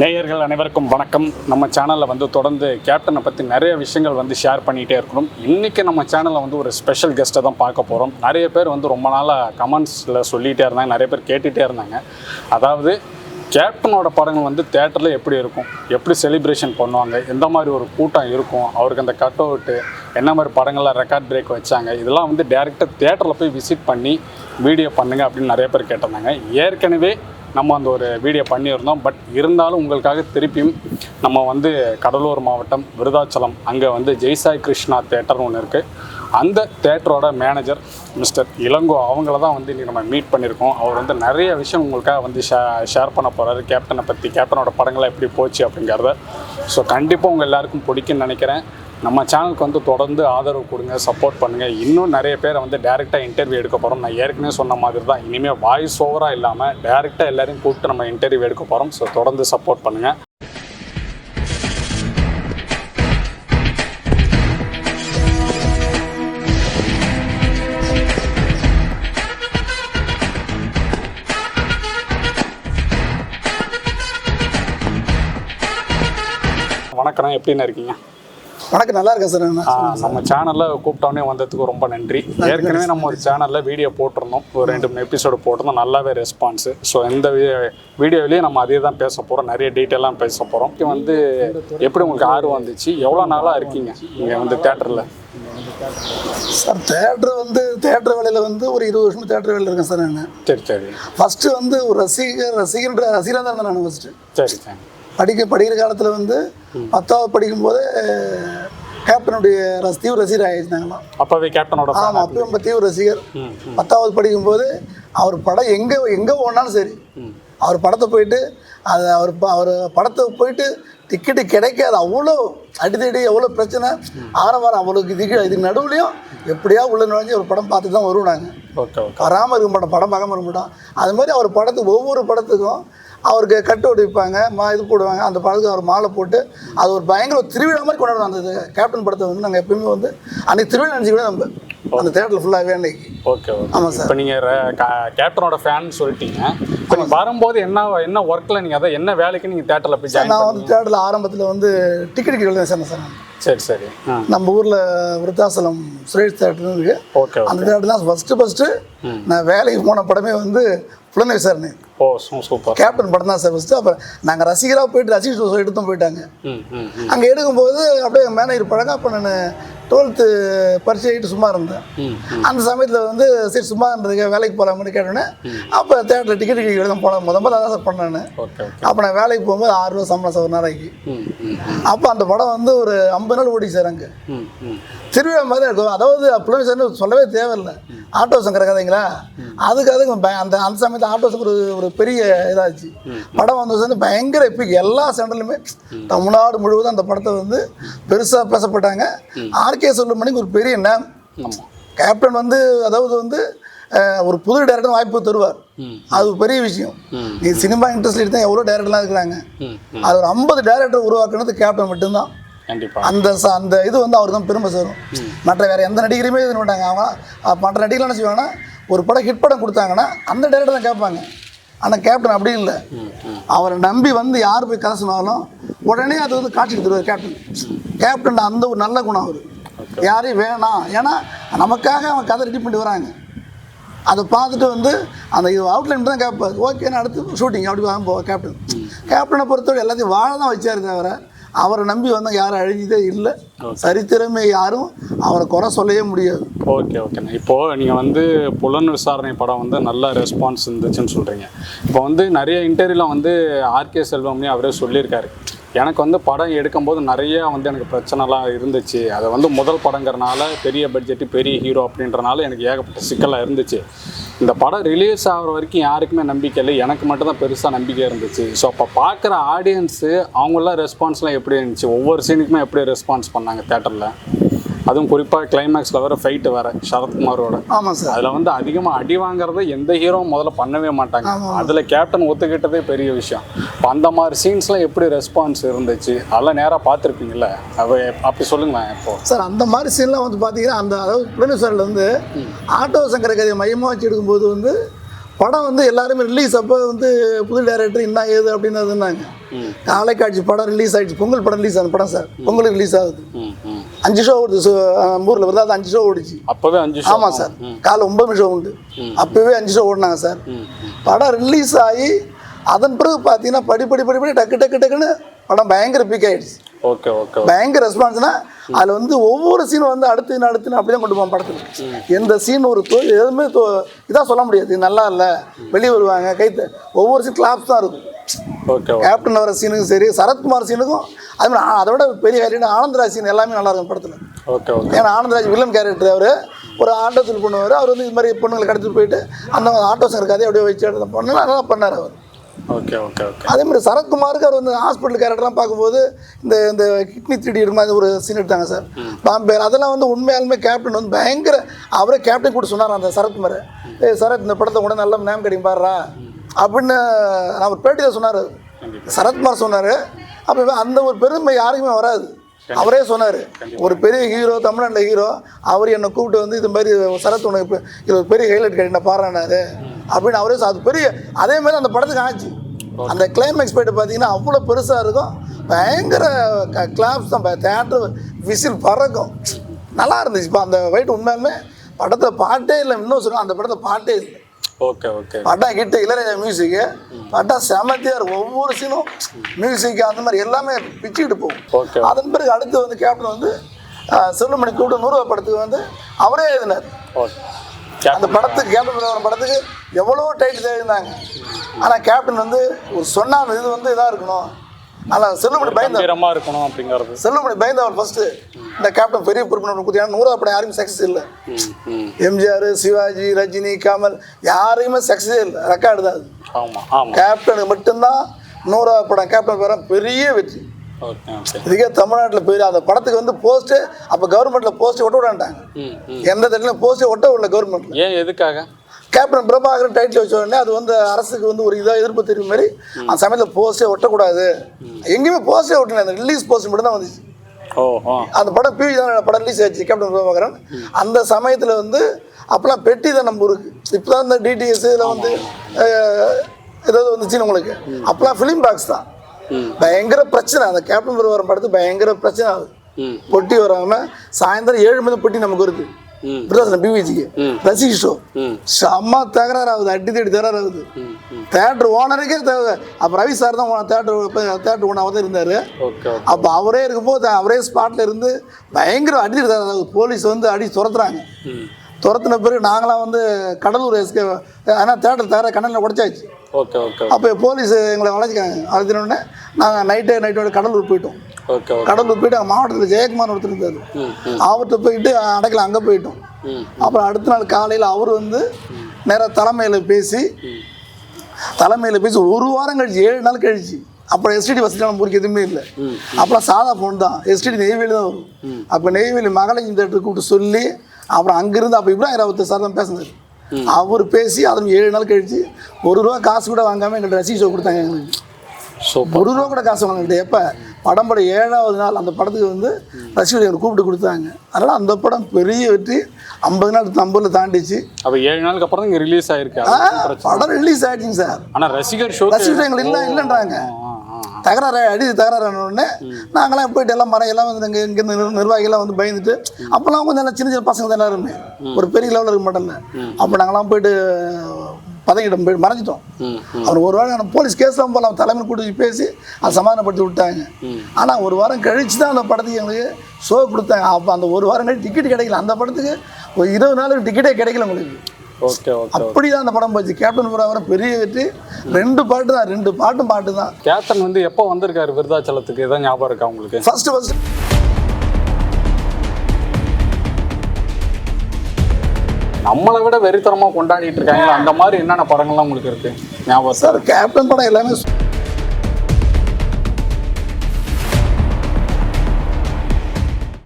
நேயர்கள் அனைவருக்கும் வணக்கம். நம்ம சேனலில் வந்து தொடர்ந்து கேப்டனை பற்றி நிறைய விஷயங்கள் வந்து ஷேர் பண்ணிகிட்டே இருக்கணும். இன்றைக்கி நம்ம சேனலில் வந்து ஒரு ஸ்பெஷல் கெஸ்ட்டை தான் பார்க்க போகிறோம் நிறைய பேர் வந்து ரொம்ப நாளாக கமெண்ட்ஸில் சொல்லிகிட்டே இருந்தாங்க. நிறைய பேர் கேட்டுகிட்டே இருந்தாங்க. அதாவது கேப்டனோட படங்கள் வந்து தேட்டரில் எப்படி இருக்கும்? எப்படி செலிப்ரேஷன் பண்ணுவாங்க? எந்த மாதிரி ஒரு கூட்டம் இருக்கும்? அவருக்கு அந்த கட் அவுட்டு என்ன மாதிரி படங்கள்லாம் ரெக்கார்ட் பிரேக் வச்சாங்க? இதெல்லாம் வந்து டேரெக்டாக தேட்டரில் போய் விசிட் பண்ணி வீடியோ பண்ணுங்கள் அப்படின்னு நிறைய பேர் கேட்டிருந்தாங்க. ஏற்கனவே நம்ம அந்த ஒரு வீடியோ பண்ணியிருந்தோம். பட் இருந்தாலும் உங்களுக்காக திருப்பியும் நம்ம வந்து கடலூர் மாவட்டம் விருதாச்சலம் அங்கே வந்து ஜெய்சாய் கிருஷ்ணா தேட்டர்னு ஒன்று இருக்குது அந்த தேட்டரோட மேனேஜர் மிஸ்டர் இளங்கோ அவங்கள தான் வந்து இன்றைக்கி நம்ம மீட் பண்ணியிருக்கோம். அவர் வந்து நிறைய விஷயம் உங்களுக்காக வந்து ஷே ஷேர் பண்ண போகிறாரு கேப்டனை பற்றி கேப்டனோட படங்கள்லாம் எப்படி போச்சு அப்படிங்கிறத. ஸோ கண்டிப்பாக உங்கள் எல்லாருக்கும் பிடிக்கும்னு நினைக்கிறேன். நம்ம சேனலுக்கு வந்து தொடர்ந்து ஆதரவு கொடுங்க சப்போர்ட் பண்ணுங்கள் இன்னும் நிறைய பேரை வந்து டேரெக்டாக இன்டர்வியூ எடுக்க போகிறோம் நான் ஏற்கனவே சொன்ன மாதிரி தான் இனிமேல் வாய்ஸ் ஓவராக இல்லாமல் டேரெக்டாக எல்லாரையும் கூப்பிட்டு நம்ம இன்டர்வியூ எடுக்க போகிறோம் ஸோ தொடர்ந்து சப்போர்ட் பண்ணுங்கள் வணக்கம் எப்படின்னு இருக்கீங்க? வணக்கம் நல்லா இருக்கேன் சார் நம்ம சேனலில் கூப்பிட்டோன்னே வந்ததுக்கு ரொம்ப நன்றி. ஏற்கனவே நம்ம ஒரு சேனலில் வீடியோ போட்டிருந்தோம். ஒரு ரெண்டு மூணு எபிசோடு போட்டிருந்தோம். நல்லாவே ரெஸ்பான்ஸு ஸோ இந்த வீடியோவிலேயே நம்ம அதே தான் பேச போகிறோம் நிறைய டீட்டெயிலாம் பேச போகிறோம் வந்து எப்படி உங்களுக்கு ஆர்வம் வந்துச்சு? எவ்வளோ நாளாக இருக்கீங்க இங்கே வந்து தேட்டரில் சார் தேட்டர் வந்து தேட்டர் வேலையில் வந்து ஒரு இருபது வருஷம் தேட்டர் வேலையில் இருக்கேன் சார் நான். சரி சரி. ஃபஸ்ட்டு வந்து ஒரு ரசிகர் ரசிகன்ற ரசிகராக தான் இருந்தேன் நான் ஃபஸ்ட்டு சரி சரி. படிக்க படிக்கிற காலத்தில் வந்து பத்தாவது படிக்கும்போது கேப்டனுடைய ரசி தீவிர ரசிகர் ஆகிடுச்சாங்களாம் அப்போவே கேப்டனோட. ஆமாம் அப்போ நம்ம தீவிர ரசிகர். பத்தாவது படிக்கும்போது அவர் படம் எங்கே எங்கே ஓடினாலும் சரி அவர் படத்தை போயிட்டு அது அவர் அவர் படத்தை போயிட்டு டிக்கெட்டு கிடைக்காது. அவ்வளோ அடிதடி எவ்வளோ பிரச்சனை. ஆரவாரம் அவ்வளோக்கு இதுக்கு இதுக்கு நடுவுலையும் எப்படியா உள்ள நுழைஞ்சு ஒரு படம் பார்த்துட்டு தான் வருவோம் நாங்கள் ஓகே வராமல் இருக்க மாட்டோம் படம் பார்க்காம இருக்க மாட்டோம். அது மாதிரி அவர் படத்துக்கு ஒவ்வொரு படத்துக்கும் அவருக்கு கட்டு வைப்பாங்க மா இது போடுவாங்க. அந்த படத்துக்கு அவர் மாலை போட்டு அது ஒரு பயங்கர திருவிழா மாதிரி கொண்டாடுவோம் அந்த. கேப்டன் படத்தை வந்து நாங்கள் எப்பயுமே வந்து அன்னைக்கு திருவிழா நினச்சிக்கூட நம்ம அந்த தேட்டரில் ஃபுல்லாகவே அன்னைக்கு. ஓகே ஆமாம் சார். இப்போ நீங்கள் கேப்டனோட ஃபேன் சொல்லிட்டீங்க. இப்போ நீங்கள் வரும்போது என்ன என்ன ஒர்க்கில் நீங்கள் அதை என்ன வேலைக்கு நீங்கள் தேட்டரில் போய் ஜாயின் நான் வந்து தேட்டரில் ஆரம்பத்தில் வந்து டிக்கெட் எழுத சார் சார் சரி. சரி நம்ம ஊரில் விருத்தாசலம் சுரேஷ் தேட்டர்னு இருக்கு. ஓகே அந்த தேட்டர் தான் ஃபஸ்ட்டு ஃபஸ்ட்டு நான் வேலைக்கு போன படமே வந்து புலனை விசாரணை ஓ சூப்பர். கேப்டன் படம் தான் சார் ஃபஸ்ட்டு அப்புறம் நாங்கள் ரசிகராக போயிட்டு ரசிகர் எடுத்தும் போயிட்டாங்க. அங்கே எடுக்கும்போது அப்படியே மேனேஜர் பழங்க அப்போ நான் டுவெல்த்து பரிச்சை ஆகிட்டு சும்மா இருந்தேன். அந்த சமயத்தில் வந்து சரி சும்மா இருந்ததுக்கு வேலைக்கு போகலாம்னு கேட்டோன்னே அப்போ தேட்டரில் டிக்கெட் எழுத போனேன். முத முதல்ல தான் சார் பண்ணேன் ஓகே ஓகே. அப்போ நான் வேலைக்கு போகும்போது ஆறு ரூபா சம்பளம் சார் ஒரு நாளைக்கு. அப்போ அந்த படம் வந்து ஒரு ஐம்பது நாள் ஓடி சார் அங்கே. திருவிழா மாதிரி தான் இருக்கும். அதாவது புலமை சார்னு சொல்லவே தேவையில்லை. ஆட்டோ சங்கர் கதைங்களா அதுக்கு அதுக்கு அந்த அந்த சமயத்தில் ஆட்டோ சங்கர் ஒரு ஒரு பெரிய இதாச்சு. படம் வந்த வந்து பயங்கர இப்போ எல்லா சென்டர்லையுமே தமிழ்நாடு முழுவதும் அந்த படத்தை வந்து பெருசாக பேசப்பட்டாங்க. ஆர்கே சொல்லுமணிக்கு ஒரு பெரிய நேம் கேப்டன் வந்து அதாவது வந்து ஒரு புது டேரக்டர் வாய்ப்பு தருவார். அது பெரிய விஷயம். நீ சினிமா இண்டஸ்ட்ரியில் தான் எவ்வளோ டேரக்டர்லாம் இருக்கிறாங்க. அது ஒரு ஐம்பது டேரக்டர் உருவாக்குனது கேப்டன் மட்டும்தான். அந்த அந்த இது வந்து அவருக்கு தான் பெருமை சேரும். மற்ற வேற எந்த நடிகருமே இது பண்ண மாட்டாங்க அவங்க மற்ற நடிகர்கள் என்ன செய்வாங்கன்னா ஒரு படம் ஹிட் படம் கொடுத்தாங்கன்னா அந்த டேரக்டர் தான் கேட்பாங்க. ஆனால் கேப்டன் அப்படி இல்லை. அவரை நம்பி வந்து யார் போய் கதை சொன்னாலும் உடனே அது வந்து காட்சிக்கு தருவார் கேப்டன் கேப்டன் அந்த ஒரு நல்ல குணம் அவர். யாரையும் வேணாம். ஏன்னா நமக்காக அவன் கதை ரெடி பண்ணி வராங்க. அதை பார்த்துட்டு வந்து அந்த இது அவுட்லைன் தான் கேட்பார் ஓகேன்னு அடுத்து ஷூட்டிங் அப்படி வாங்க போவா கேப்டன் கேப்டனை பொறுத்தவரை எல்லாத்தையும் வாழ தான் வச்சாரு தவிர அவரை நம்பி வந்தால் யாரும் அழிஞ்சதே இல்லை. சரித்திரமே யாரும் அவரை குறை சொல்லவே முடியாது. ஓகே ஓகேண்ணா இப்போது நீங்கள் வந்து புலன் விசாரணை படம் வந்து நல்ல ரெஸ்பான்ஸ் இருந்துச்சுன்னு சொல்கிறீங்க இப்போ வந்து நிறைய இன்டர்வியூலாம் வந்து ஆர்கே செல்வம்னே அவரே சொல்லியிருக்காரு. எனக்கு வந்து படம் எடுக்கும்போது நிறைய வந்து எனக்கு பிரச்சனைலாம் இருந்துச்சு. அது வந்து முதல் படங்கிறனால பெரிய பட்ஜெட்டு பெரிய ஹீரோ அப்படின்றனால எனக்கு ஏகப்பட்ட சிக்கலாக இருந்துச்சு. இந்த படம் ரிலீஸ் ஆகிற வரைக்கும் யாருக்குமே நம்பிக்கை இல்லை. எனக்கு மட்டும்தான் பெருசாக நம்பிக்கை இருந்துச்சு. ஸோ அப்போ பார்க்குற ஆடியன்ஸு அவங்களாம் ரெஸ்பான்ஸ்லாம் எப்படி இருந்துச்சு? ஒவ்வொரு சீனுக்குமே எப்படி ரெஸ்பான்ஸ் பண்ணாங்க தேட்டரில் அதுவும் குறிப்பாக கிளைமேக்ஸில் வர ஃபைட்டு வேற சரத்குமாரோட. ஆமாம் சார் அதில் வந்து அதிகமாக அடி வாங்குறத எந்த ஹீரோவும் முதல்ல பண்ணவே மாட்டாங்க. அதில் கேப்டன் ஒத்துக்கிட்டதே பெரிய விஷயம். இப்போ அந்த மாதிரி சீன்ஸ்லாம் எப்படி ரெஸ்பான்ஸ் இருந்துச்சு? அதெல்லாம் நேராக பார்த்துருப்பீங்கல்ல. அவ அப்படி சொல்லுங்களேன் இப்போ. சார் அந்த மாதிரி சீன்லாம் வந்து பார்த்தீங்கன்னா அந்த அதாவது புலனேஸ்வரில் வந்து ஆட்டோ சங்கர கதையை மையமாக வச்சு எடுக்கும்போது வந்து படம் வந்து எல்லாருமே ரிலீஸ் அப்போ வந்து புது டைரக்டர் என்ன ஏது அப்படின்னு இருந்தாங்க ம். காலை காட்சி படம் ரிலீஸ் ஆயிடுச்சு. பொங்கல் படம் ரிலீஸ் ஆன படம் சார் பொங்கலுக்கு ரிலீஸ் ஆகுது. அஞ்சு ஷோ ஓடுது. ஊரில் வந்து அது அஞ்சு ஷோ ஓடிச்சு. அப்பவே அஞ்சு show. ஆமாம் சார். காலை ஒன்பது ஷோ உண்டு. அப்போவே அஞ்சு ஷோ ஓடினாங்க சார். படம் ரிலீஸ் ஆகி அதன் பிறகு பார்த்தீங்கன்னா படி படி படி படி டக்கு டக்கு டக்குன்னு படம் பயங்கர பீக் ஆயிடுச்சு. ஓகே ஓகே பயங்கர ரெஸ்பான்ஸ்னா அதில் வந்து ஒவ்வொரு சீனும் வந்து அடுத்து அடுத்து அப்படியே கொண்டு போவோம் படத்தில். எந்த சீன் ஒரு எதுவுமே இதாக சொல்ல முடியாது. நல்லா இல்லை. வெளியே வருவாங்க. கைத்து ஒவ்வொரு சீன் கிளாப்ஸ் தான் இருக்கும். கேப்டன் வர சீனுக்கும் சரி சரத்குமார் சீனுக்கும் அது மாதிரி அதை விட பெரிய ஹைலைட் ஆனந்தராஜ் சீன் எல்லாமே நல்லா இருக்கும் படத்தில். ஓகே ஓகே ஏன்னா ஆனந்தராஜ் வில்லன் கேரக்டர் அவர். ஒரு ஆட்டோ தொழில் பண்ணுவார். அவர் வந்து இது மாதிரி பொண்ணுங்களை கடத்திட்டு போயிட்டு அந்த ஆட்டோ கதையை அப்படியே வச்சு எடுத்த பொண்ணு நல்லா பண்ணார் அவர். ஓகே ஓகே ஓகே அதே மாதிரி சரத்குமாருக்கு அவர் வந்து ஹாஸ்பிட்டல் கேரக்டர்லாம் பார்க்கும்போது இந்த இந்த கிட்னி திருடி மாதிரி ஒரு சீன் எடுத்தாங்க சார். பாம்பே அதெல்லாம் வந்து உண்மையாலுமே கேப்டன் வந்து பயங்கர அவரே கேப்டன் கூட சொன்னார் அந்த சரத்குமார். ஏய் சரத் இந்த படத்தை கூட நல்ல நேம் கிடைக்கும் பாடுறா அப்படின்னு ஒரு பேட்டியில் சொன்னார். சரத்குமார் சொன்னார். அப்போ அந்த ஒரு பெருமை யாருக்குமே வராது. அவரே சொன்னார். ஒரு பெரிய ஹீரோ தமிழ்நாட்டில் ஹீரோ அவர் என்னை கூப்பிட்டு வந்து இது மாதிரி சரத் உனக்கு இப்ப இது ஒரு பெரிய ஹைலைட் கிடையாது பாடுறானாரு அப்படின்னு அவரே அது பெரிய அதே மாதிரி அந்த படத்துக்கு ஆச்சு. அந்த கிளைமேக்ஸ் போயிட்டு பார்த்தீங்கன்னா அவ்வளோ பெருசாக இருக்கும். பயங்கர கிளாப்ஸ் தான். தேட்டர் விசில் பறக்கும். நல்லா இருந்துச்சு. இப்போ அந்த வெயிட் உண்மையாலுமே படத்தில் பாட்டே இல்லை. இன்னும் சொல்லுவோம் அந்த படத்தில் பாட்டே இல்லை. ஓகே ஓகே படம் கிட்ட இளையராஜா மியூசிக்கு படம் செமத்தியாக இருக்கும். ஒவ்வொரு சீனும் மியூசிக் அந்த மாதிரி எல்லாமே பிச்சுக்கிட்டு போகும். ஓகே அதன் பிறகு அடுத்து வந்து கேப்டன் வந்து செல்லுமணி கூப்பிட்டு நூறுவா படத்துக்கு வந்து அவரே எழுதினார். அந்த படத்துக்கு கேப்டன் படத்துக்கு எவ்வளோ டைட்டில் எழுதினாங்க ஆனால் கேப்டன் வந்து ஒரு சொன்னா இது வந்து இதாக இருக்கணும். ஆனால் செல்லுமணி பயந்த இருக்கணும் அப்படிங்கிறது. செல்லுமணி பயந்தவர் ஃபர்ஸ்ட் இந்த கேப்டன் பெரிய பொறுப்பினர் கொடுத்து ஏன்னா நூறுவா படம் யாருக்கும் சக்ஸஸ் இல்லை. எம்ஜிஆர் சிவாஜி ரஜினி கமல் யாரையுமே சக்ஸஸே இல்லை. ரெக்கார்டு தான் அது. கேப்டனுக்கு மட்டும்தான் நூறுவா படம். கேப்டன் படம் பெரிய வெற்றி. இதுக்கே தமிழ்நாட்டில் பெரிய அந்த படத்துக்கு வந்து போஸ்ட்டு அப்போ கவர்மெண்ட்டில் போஸ்ட்டே ஒட்ட விடாண்டாங்க எந்த தட்டிலும் போஸ்ட்டே ஒட்ட விடல கவர்மெண்ட்டில் ஏன் எதுக்காக? கேப்டன் பிரபாகரன் டைட்டில் வச்ச உடனே அது வந்து அரசுக்கு வந்து ஒரு இதாக எதிர்ப்பு தெரியும் மாதிரி அந்த சமயத்தில் போஸ்டே ஒட்டக்கூடாது. எங்கேயுமே போஸ்டே ஒட்டல அந்த ரிலீஸ் போஸ்ட் மட்டும் தான் வந்துச்சு. அந்த படம் பிவி தான் படம் ரிலீஸ் ஆச்சு கேப்டன் பிரபாகரன். அந்த சமயத்தில் வந்து அப்போலாம் பெட்டி தான் நம்ம ஊருக்கு இப்போ தான் இந்த டிடிஎஸ் இதில் வந்து ஏதாவது வந்துச்சுன்னு உங்களுக்கு. அப்போலாம் ஃபிலிம் பாக்ஸ் தான். பயங்கர பிரச்சனை. அந்த கேப்டன் பிரபாகரன் படத்துக்கு பயங்கர பிரச்சனை ஆகுது பொட்டி வராமல் சாயந்தரம் ஏழு மணி பொட்டி நமக்கு ம் பிரதாசன் பிவிஜிக்கு ரசிக ஷோ செம்ம தகராறு ஆகுது அடி தடி தகராறு ஆகுது தேட்டர் ஓனருக்கே தேவை அப்போ ரவி சார் தான் தேட்டர் தேட்டர் ஓனர் தான் இருந்தார் அப்போ அவரே இருக்கும்போது அவரே ஸ்பாட்டில் இருந்து பயங்கர அடி தகராறு ஆகுது போலீஸ் வந்து அடி துரத்துறாங்க துரத்துன பிறகு நாங்களாம் வந்து கடலூர் எஸ்கே ஆனால் தேட்டர் தகர கண்ணனில் உடச்சாச்சு. ஓகே ஓகே அப்போ போலீஸ் எங்களை வளைச்சிக்காங்க வளைச்சினோடனே நாங்கள் நைட்டே நைட்டோட கடலூர் போயிட்டோம். கடலூர் போயிட்டு அங்கே மாவட்டத்தில் ஜெயக்குமார் ஒருத்தர் இருந்தார். அவர்கிட்ட போயிட்டு அடைக்கல அங்கே போயிட்டோம். அப்புறம் அடுத்த நாள் காலையில் அவர் வந்து நேராக தலைமையில் பேசி தலைமையில் பேசி ஒரு வாரம் கழிச்சு ஏழு நாள் கழிச்சு அப்புறம் எஸ்டிடி வசதி ஊருக்கு எதுவுமே இல்லை. அப்புறம் சாதா ஃபோன் தான். எஸ்டிடி நெய்வேலி தான் வரும். அப்போ நெய்வேலி மகளிர் தேட்டர் கூப்பிட்டு சொல்லி அப்புறம் அங்கிருந்து அப்போ இப்ராஹிம் ராவத்து சார் தான் பேசினார். அவர் பேசி அதில் ஏழு நாள் கழிச்சு ஒரு ரூபா காசு கூட வாங்காமல் எங்கள்கிட்ட ரசீது ஷோ கொடுத்தாங்க எங்களுக்கு. சூப்பர். ஒரு ரூபா கூட காசு வாங்கிட்டு எப்போ? படம் படம் ஏழாவது நாள் அந்த படத்துக்கு வந்து ரசிகர்கள் கூப்பிட்டு கொடுத்தாங்க. அதனால் அந்த படம் பெரிய வெற்றி. ஐம்பது நாள் ஐம்பதுல தாண்டிச்சு. அப்போ ஏழு நாளுக்கு அப்புறம் இங்கே ரிலீஸ் ஆயிருக்கு. படம் ரிலீஸ் ஆயிடுச்சுங்க சார். ஆனால் ரசிகர் ஷோ ரசிகர்கள் இல்லை இல்லைன்றாங்க. தகராறு அடி தகராறு உடனே நாங்களாம் போயிட்டு எல்லாம் மரம் எல்லாம் வந்து இங்கே இங்கேருந்து நிர் நிர்வாகிகள்லாம் வந்து பயந்துட்டு அப்போல்லாம் கொஞ்சம் எல்லாம் சின்ன சின்ன பசங்க தான் எல்லாருமே. ஒரு பெரிய லெவலில் இருக்க மாட்டோம்ல அப்போ நாங்களாம் போயிட்டு பதங்கிட்ட போயிட்டு மறைஞ்சிட்டோம். அவர் ஒரு வாரம் போலீஸ் கேஸ்லாம் போகலாம் தலைமையில் கூட்டி போய் பேசி அதை சமாதானப்படுத்தி விட்டாங்க. ஆனால் ஒரு வாரம் கழிச்சு தான் அந்த படத்துக்கு எங்களுக்கு ஷோ கொடுத்தாங்க. அப்போ அந்த ஒரு வாரம் கழிச்சு டிக்கெட் கிடைக்கல. அந்த படத்துக்கு ஒரு இருபது நாளுக்கு டிக்கெட்டே கிடைக்கல உங்களுக்கு. ஓகே ஓகே அப்படி தான் அந்த படம் போச்சு. கேப்டன் புறாவரம் பெரிய வெற்றி. ரெண்டு பாட்டு தான் ரெண்டு பாட்டும் பாட்டு தான் கேப்டன் வந்து எப்போ வந்திருக்காரு? விருதாச்சலத்துக்கு எதாவது ஞாபகம் இருக்கா உங்களுக்கு? ஃபர்ஸ்ட் ஃபர்ஸ்ட் நம்மளை விட வெறித்தனமாக கொண்டாடிட்டு இருக்காங்க அந்த மாதிரி என்னென்ன படங்கள்லாம் உங்களுக்கு இருக்கு? ஞாபகம்? சார் கேப்டன் படம் எல்லாமே